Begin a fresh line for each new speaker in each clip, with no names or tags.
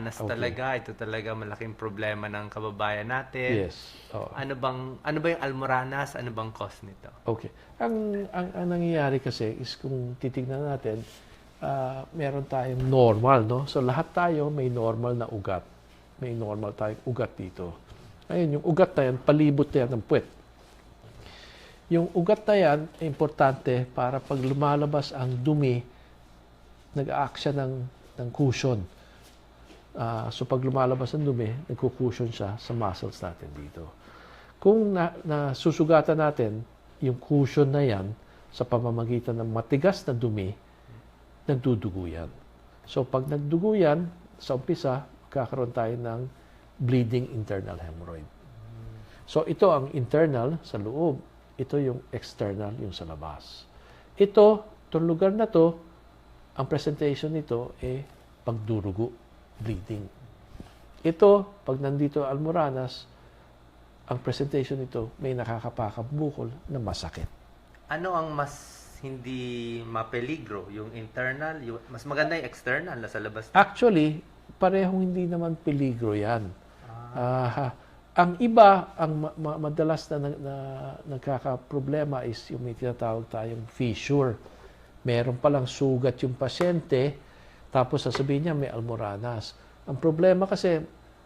Nas
Okay.
talaga, ito talaga malaking problema ng kababayan natin.
Yes. Oo.
Ano bang ano ba yung almoranas? Ano bang cause nito?
Okay. Ang, ang, ang nangyayari kasi is kung titignan natin, ah, meron tayong normal, no? So lahat tayo may normal na ugat. May normal tayong ugat dito. Ngayon, yung ugat na yan, palibot na yan ng puwet. Yung ugat na yan, importante para pag lumalabas ang dumi, nag-act siya ng, ng cushion. Ah, so pag lumalabas ang dumi, nagkukusyon siya sa muscles natin dito. Kung na, nasusugatan natin yung cushion na yan sa pamamagitan ng matigas na dumi, nagdudugo yan. So pag nagdugo yan, sa umpisa, kakaroon tayo ng bleeding internal hemorrhoid. So ito ang internal sa loob, ito yung external yung sa labas. Ito, itong lugar na to, ang presentation nito eh pagdurugo, bleeding. Ito, pag nandito almoranas, ang presentation nito may nakakapakang bukol na masakit.
Ano ang mas hindi mapeligro? Yung internal? Yung, mas maganda yung external na sa labas?
Actually, parehong hindi naman peligro yan. Ah, ang iba, ang ma- ma- madalas na, na, na nagkakaproblema is yung may tinatawag tayong fissure. Meron palang sugat yung pasyente, tapos sasabihin niya may almoranas. Ang problema kasi,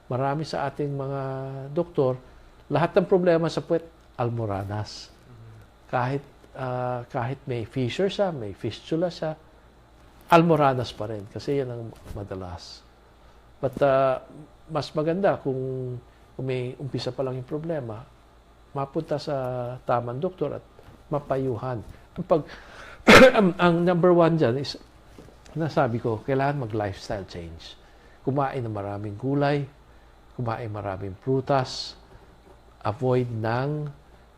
marami sa ating mga doktor, lahat ng problema sa puwet, almoranas. Kahit, ah, kahit may fissure siya, may fistula siya, almoranas pa rin kasi yan ang madalas. But uh, mas maganda kung, kung may umpisa pa lang yung problema, mapunta sa tamang doktor at mapayuhan. Ang, pag, ang, ang number one dyan is, nasabi ko, kailangan mag-lifestyle change. Kumain ng maraming gulay, kumain maraming prutas, avoid ng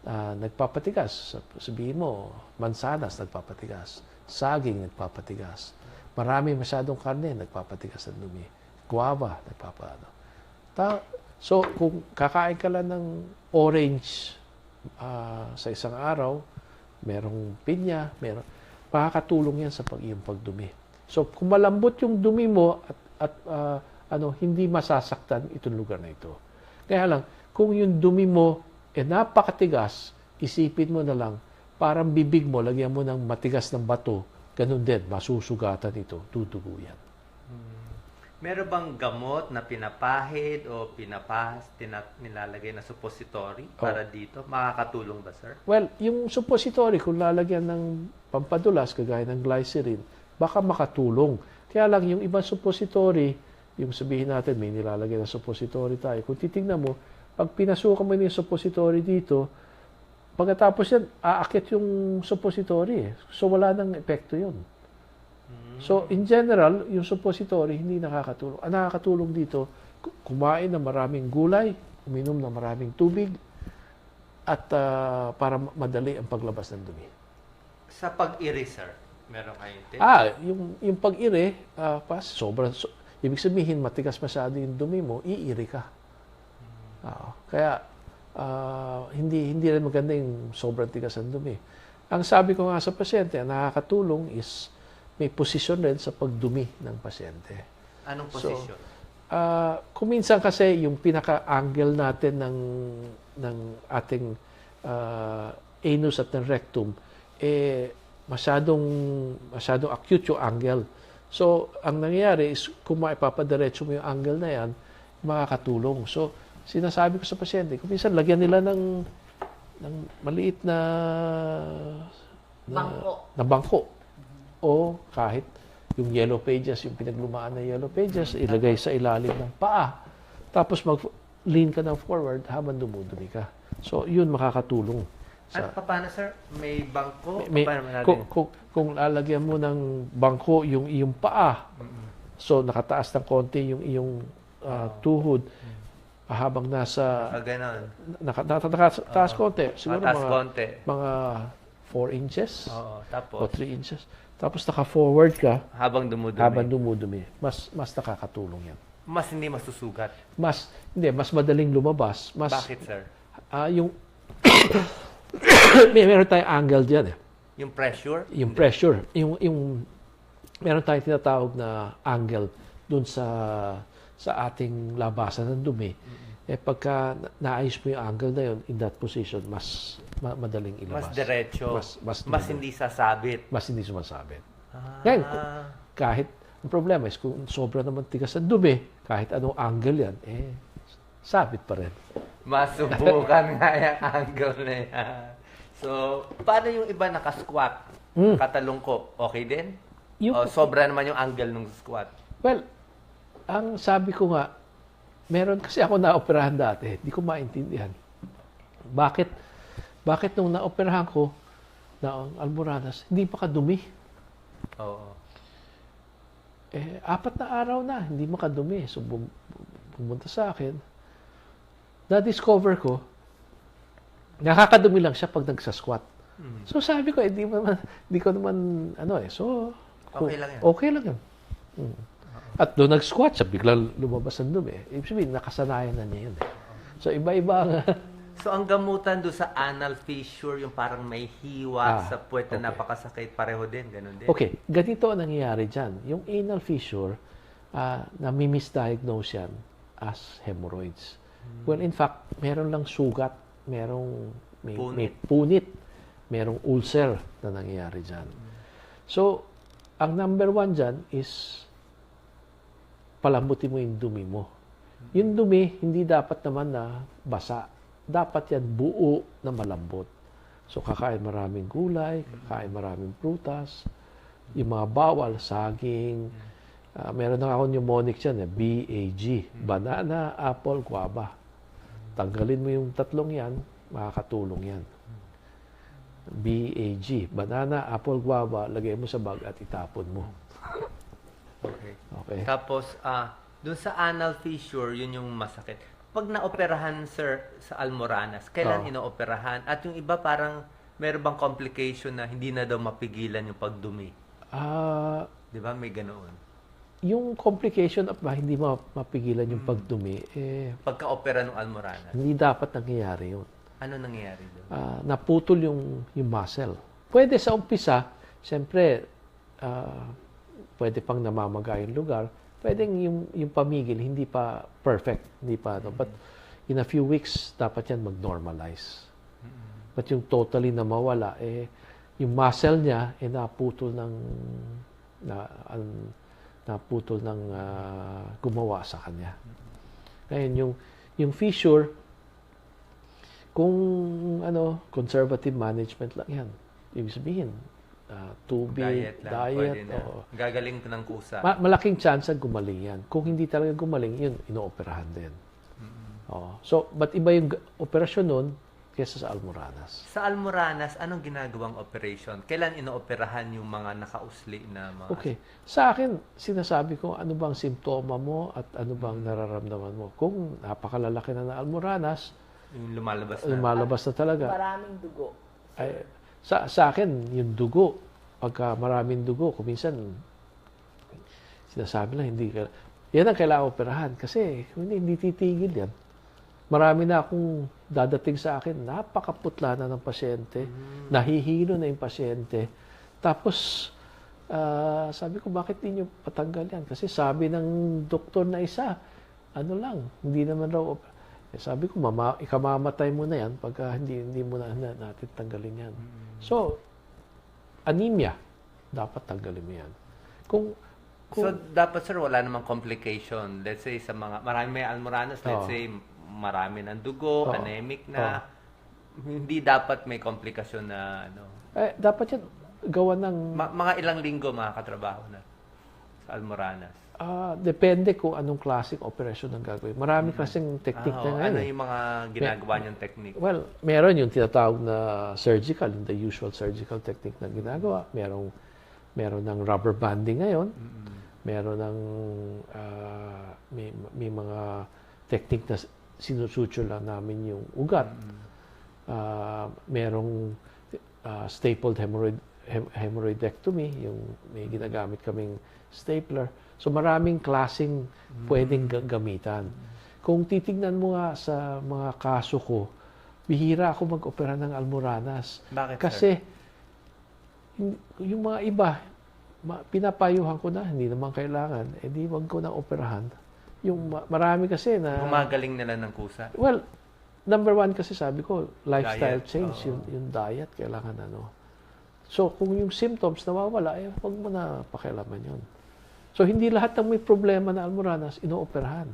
ah, nagpapatigas. Sab- Sabihin mo, mansanas nagpapatigas, saging nagpapatigas, marami masyadong karne nagpapatigas ng dumi, guava nagpapaano. Ta- so, kung kakain ka lang ng orange ah, sa isang araw, merong pinya, meron, makakatulong yan sa pag iyong pagdumi. So, kung malambot yung dumi mo at, at ah, ano, hindi masasaktan itong lugar na ito. Kaya lang, kung yung dumi mo eh napakatigas, isipin mo na lang, parang bibig mo, lagyan mo ng matigas ng bato, ganun din, masusugatan ito, tutubo yan.
Meron bang gamot na pinapahid o pinapahas, nilalagay na suppository para dito? Makakatulong ba, sir?
Well, yung suppository, kung lalagyan ng pampadulas, kagaya ng glycerin, baka makatulong. Kaya lang, yung ibang suppository, yung sabihin natin, may nilalagay na suppository tayo. Kung titingnan mo, pag pinasukan mo yung suppository dito, pagkatapos yan, aakit yung suppository. Eh. So, wala nang epekto yun. So, in general, yung suppository hindi nakakatulong. Ang nakakatulong dito, ku- kumain ng maraming gulay, uminom ng maraming tubig, at ah, para ma- madali ang paglabas ng dumi.
Sa pag-iri, sir, meron kayong tip?
Ah, yung, yung pag-iri, ah, pas, sobrang, so, ibig sabihin, matigas masyado yung dumi mo, iiri ka. Oo. kaya, ah, hindi, hindi rin maganda yung sobrang tigas ng dumi. Ang sabi ko nga sa pasyente, ang nakakatulong is may posisyon rin sa pagdumi ng pasyente.
Anong
So,
posisyon?
Ah, kung minsan kasi yung pinaka-angle natin ng ng ating ah, anus at ng rectum eh masyadong masyadong acute yung angle. So, ang nangyayari is kung maipapadiretso mo yung angle na yan, makakatulong. So, sinasabi ko sa pasyente, kung minsan lagyan nila ng ng maliit na na
Bangko.
na bangko. O kahit yung yellow pages, yung pinaglumaan na yellow pages, ilagay sa ilalim ng paa. Tapos mag-lean ka ng forward habang dumudumi ka. So, yun makakatulong. Sa,
paano, sir? May bangko?
may,
Paano natin?
kung, kung, kung lalagyan mo ng bangko yung iyong paa, so nakataas ng konti yung iyong ah, tuhod, habang nasa,
Ah, ganon.
naka, naka, nakataas konti, siguro
Mataas
mga,
konti.
mga 4 inches
Oo,
o
tapos,
3 inches. Tapos naka-forward ka,
habang dumudumi,
habang dumudumi, mas mas nakakatulong yan.
mas hindi masusugat.
Mas hindi, mas madaling lumabas. Mas
Bakit, sir?
ah, yung may meron tayong angle diyan eh.
Yung pressure?
Yung pressure, yung yung meron tayong tinatawag na angle dun sa sa ating labasan ng dumi, eh pagka na- naayos mo yung angle na yun, in that position, mas ma- madaling ilabas.
Mas diretso.
Mas, mas,
Mas hindi sasabit.
mas hindi sumasabit.
Ah.
Ngayon, Kahit, ang problema is kung sobra naman tigas ang dumi, kahit anong angle yan, eh, sabit pa rin.
Masubukan nga yung angle na yan. So, paano yung iba naka-squat?
Mm.
Katalong ko, okay din?
Yung-
o sobra naman yung angle ng squat?
Well, ang sabi ko nga, meron kasi ako naoperahan dati, di ko maintindihan. Bakit, bakit nung naoperahan ko, na Almoranas, hindi pa kadumi?
Oo.
Eh, apat na araw na, hindi makadumi. So, bum- pumunta sa akin, na-discover ko, nakakadumi lang siya pag nagsasquat.
Mm.
So, sabi ko, eh, di, mo naman, di ko naman, ano eh, so,
Okay lang yan.
Okay lang yan. Mm. At doon nag-squat siya, biglang lumabas ang dumi. Ibig sabihin, nakasanayan na niya yun. Eh. So, iba-iba ang,
So, ang gamutan do sa anal fissure, yung parang may hiwa
Ah,
sa puwet na
okay.
napakasakit, pareho din, ganun din.
Okay, ganito ang nangyayari dyan. Yung anal fissure, uh, nami-misdiagnose yan as hemorrhoids. Well, in fact, meron lang sugat, merong may
Punit.
may punit, merong ulcer na nangyayari dyan. So, ang number one dyan is palambutin mo yung dumi mo. Yung dumi, hindi dapat naman na basa. Dapat yan buo na malambot. So, kakain maraming gulay, kakain maraming prutas, yung mga bawal, saging, ah, meron na ako mnemonic yan, eh, BAG, banana, apple, guava. Tanggalin mo yung tatlong yan, makakatulong yan. BAG, banana, apple, guava, lagay mo sa bag at itapon mo.
Okay.
Okay?
Tapos, ah, dun sa anal fissure, yun yung masakit. Pag naoperahan, sir, sa Almoranas, kailan
Oo.
inooperahan? At yung iba parang, meron bang complication na hindi na daw mapigilan yung pagdumi?
Ah,
Di ba? May ganoon.
Yung complication of ba, hindi ma- mapigilan yung pagdumi, eh,
Pagka-opera ng Almoranas,
hindi dapat nangyayari yun.
ano nangyayari doon?
Ah, naputol yung, yung muscle. Pwede sa umpisa, siyempre, ah, pwede pang namamaga yung lugar. Pwedeng yung, yung pamigil, hindi pa perfect. Hindi pa, ano. But in a few weeks, dapat yan mag-normalize. But yung totally na mawala, eh, yung muscle niya, eh, naputol ng, na, an- naputol ng ah, gumawa sa kanya. Ngayon, yung, yung fissure, kung ano, conservative management lang yan. Ibig sabihin, ah, tubig,
Diet lang.
diet,
na.
oo.
Gagaling ng kusa.
Ma- malaking chance na gumaling yan. Kung hindi talaga gumaling, yun, inooperahan din. Oo. So, but iba yung operasyon nun kesa sa Almoranas.
Sa Almoranas, anong ginagawang operation? Kailan inooperahan yung mga nakausli na mga...
Okay. Sa akin, sinasabi ko ano bang simptoma mo at ano bang nararamdaman mo. Kung napakalalaki na na Almoranas,
Yung lumalabas na.
lumalabas na talaga.
Maraming dugo.
Ay, sa, sa akin, yung dugo, pagka maraming dugo, kung minsan, sinasabi lang, hindi ka, yan ang kailangan operahan. Kasi, hindi, hindi titigil yan. Marami na akong dadating sa akin, napakaputla na ng pasyente, nahihilo na yung pasyente. Tapos, ah, sabi ko, bakit di nyo patanggal yan? Kasi sabi ng doktor na isa, ano lang, hindi naman raw, eh, sabi ko, mama, ikamamatay mo na yan pagka hindi, hindi mo na, na natin tanggalin yan. So, anemia, dapat tanggalin mo yan. Kung,
So,
kung
dapat sir, wala namang complication. Let's say, sa mga, marami may Almoranas, let's
Oo.
say, marami ng dugo,
Oo.
anemic na. Hindi dapat may komplikasyon na, ano.
eh, dapat yan gawa ng,
Ma- mga ilang linggo makakatrabaho na sa Almoranas.
ah, depende kung anong klaseng operasyon ang gagawin. Marami kasing technique
Ah,
na ngayon.
ano
eh.
yung mga ginagawa niyong technique?
Well, meron yung tinatawag na surgical, the usual surgical technique na ginagawa. Merong, meron ng rubber banding ngayon. Meron ng, ah, may, may mga technique na sinusuture lang namin yung ugat. Ah, merong ah, stapled hemorrhoid, hem- hemorrhoidectomy, yung may ginagamit kaming stapler. So maraming klasing pwedeng ga- gamitan. Kung titignan mo nga sa mga kaso ko, bihira ako mag-opera ng Almoranas.
Bakit,
Kasi yung, yung mga iba, pinapayuhan ko na, hindi naman kailangan, eh di wag ko na operahan. Yung ma- marami kasi na...
Gumagaling nila ng kusa.
Well, number one kasi sabi ko, lifestyle
Diet,
change,
oo.
yung, yung diet, kailangan ano. So, kung yung symptoms nawawala, eh, huwag mo na pakialaman yun. So, hindi lahat ng may problema na almoranas, inooperahan.